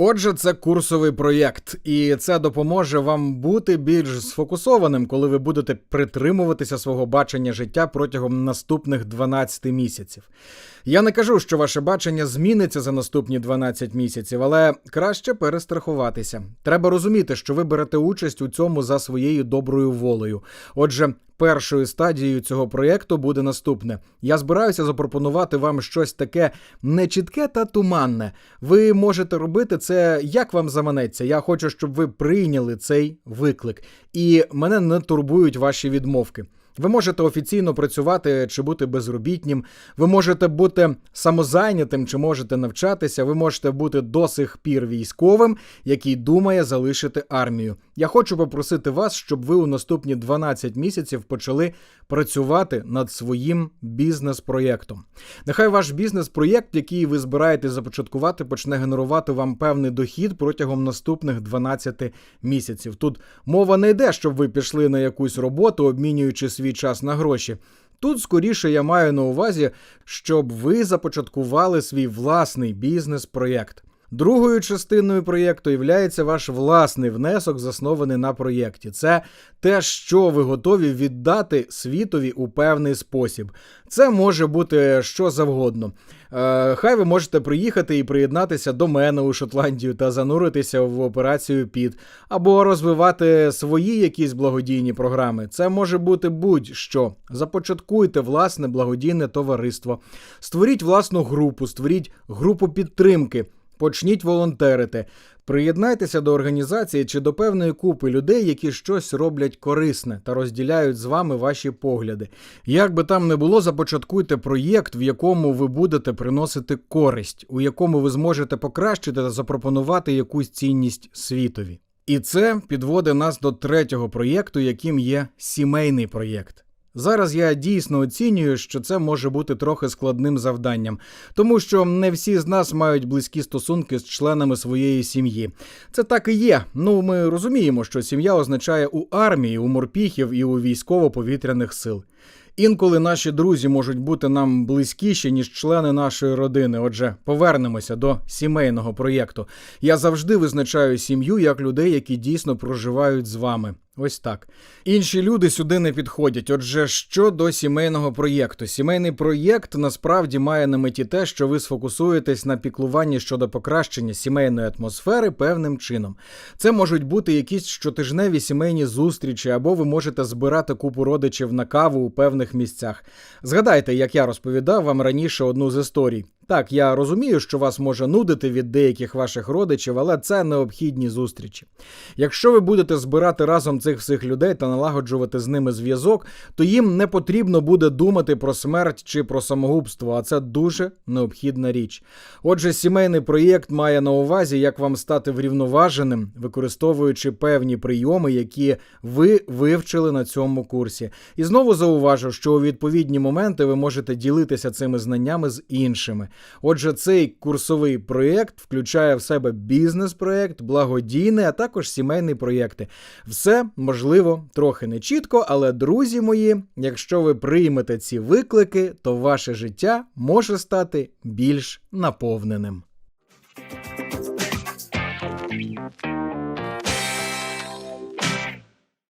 Отже, це курсовий проєкт, і це допоможе вам бути більш сфокусованим, коли ви будете притримуватися свого бачення життя протягом наступних 12 місяців. Я не кажу, що ваше бачення зміниться за наступні 12 місяців, але краще перестрахуватися. Треба розуміти, що ви берете участь у цьому за своєю доброю волею. Отже, першою стадією цього проєкту буде наступне. Я збираюся запропонувати вам щось таке нечітке та туманне. Ви можете робити це як вам заманеться. Я хочу, щоб ви прийняли цей виклик, і мене не турбують ваші відмовки. Ви можете офіційно працювати чи бути безробітнім, ви можете бути самозайнятим чи можете навчатися, ви можете бути до сих пір військовим, який думає залишити армію. Я хочу попросити вас, щоб ви у наступні 12 місяців почали працювати над своїм бізнес-проєктом. Нехай ваш бізнес-проєкт, який ви збираєтесь започаткувати, почне генерувати вам певний дохід протягом наступних 12 місяців. Тут мова не йде, щоб ви пішли на якусь роботу, обмінюючи свій час на гроші. Тут скоріше я маю на увазі, щоб ви започаткували свій власний бізнес-проєкт. Другою частиною проєкту є ваш власний внесок, заснований на проєкті. Це те, що ви готові віддати світові у певний спосіб. Це може бути що завгодно. Е, хай ви можете приїхати і приєднатися до мене у Шотландію та зануритися в операцію ПІД, або розвивати свої якісь благодійні програми. Це може бути будь-що. Започаткуйте власне благодійне товариство, створіть власну групу, створіть групу підтримки. Почніть волонтерити, приєднайтеся до організації чи до певної купи людей, які щось роблять корисне та розділяють з вами ваші погляди. Як би там не було, започаткуйте проєкт, в якому ви будете приносити користь, у якому ви зможете покращити та запропонувати якусь цінність світові. І це підводить нас до третього проєкту, яким є сімейний проєкт. Зараз я дійсно оцінюю, що це може бути трохи складним завданням, тому що не всі з нас мають близькі стосунки з членами своєї сім'ї. Це так і є. Ну ми розуміємо, що сім'я означає у армії, у морпіхів і у військово-повітряних сил. Інколи наші друзі можуть бути нам близькіші, ніж члени нашої родини. Отже, повернемося до сімейного проєкту. Я завжди визначаю сім'ю як людей, які дійсно проживають з вами. Ось так. Інші люди сюди не підходять. Отже, що до сімейного проєкту? Сімейний проєкт насправді має на меті те, що ви сфокусуєтесь на піклуванні щодо покращення сімейної атмосфери певним чином. Це можуть бути якісь щотижневі сімейні зустрічі, або ви можете збирати купу родичів на каву у певних місцях. Згадайте, як я розповідав вам раніше одну з історій. Так, я розумію, що вас може нудити від деяких ваших родичів, але це необхідні зустрічі. Якщо ви будете збирати разом цих всіх людей та налагоджувати з ними зв'язок, то їм не потрібно буде думати про смерть чи про самогубство, а це дуже необхідна річ. Отже, сімейний проєкт має на увазі, як вам стати врівноваженим, використовуючи певні прийоми, які ви вивчили на цьому курсі. І знову зауважу, що у відповідні моменти ви можете ділитися цими знаннями з іншими. Отже, цей курсовий проєкт включає в себе бізнес-проєкт, благодійний, а також сімейні проєкти. Все можливо трохи не чітко, але друзі мої, якщо ви приймете ці виклики, то ваше життя може стати більш наповненим.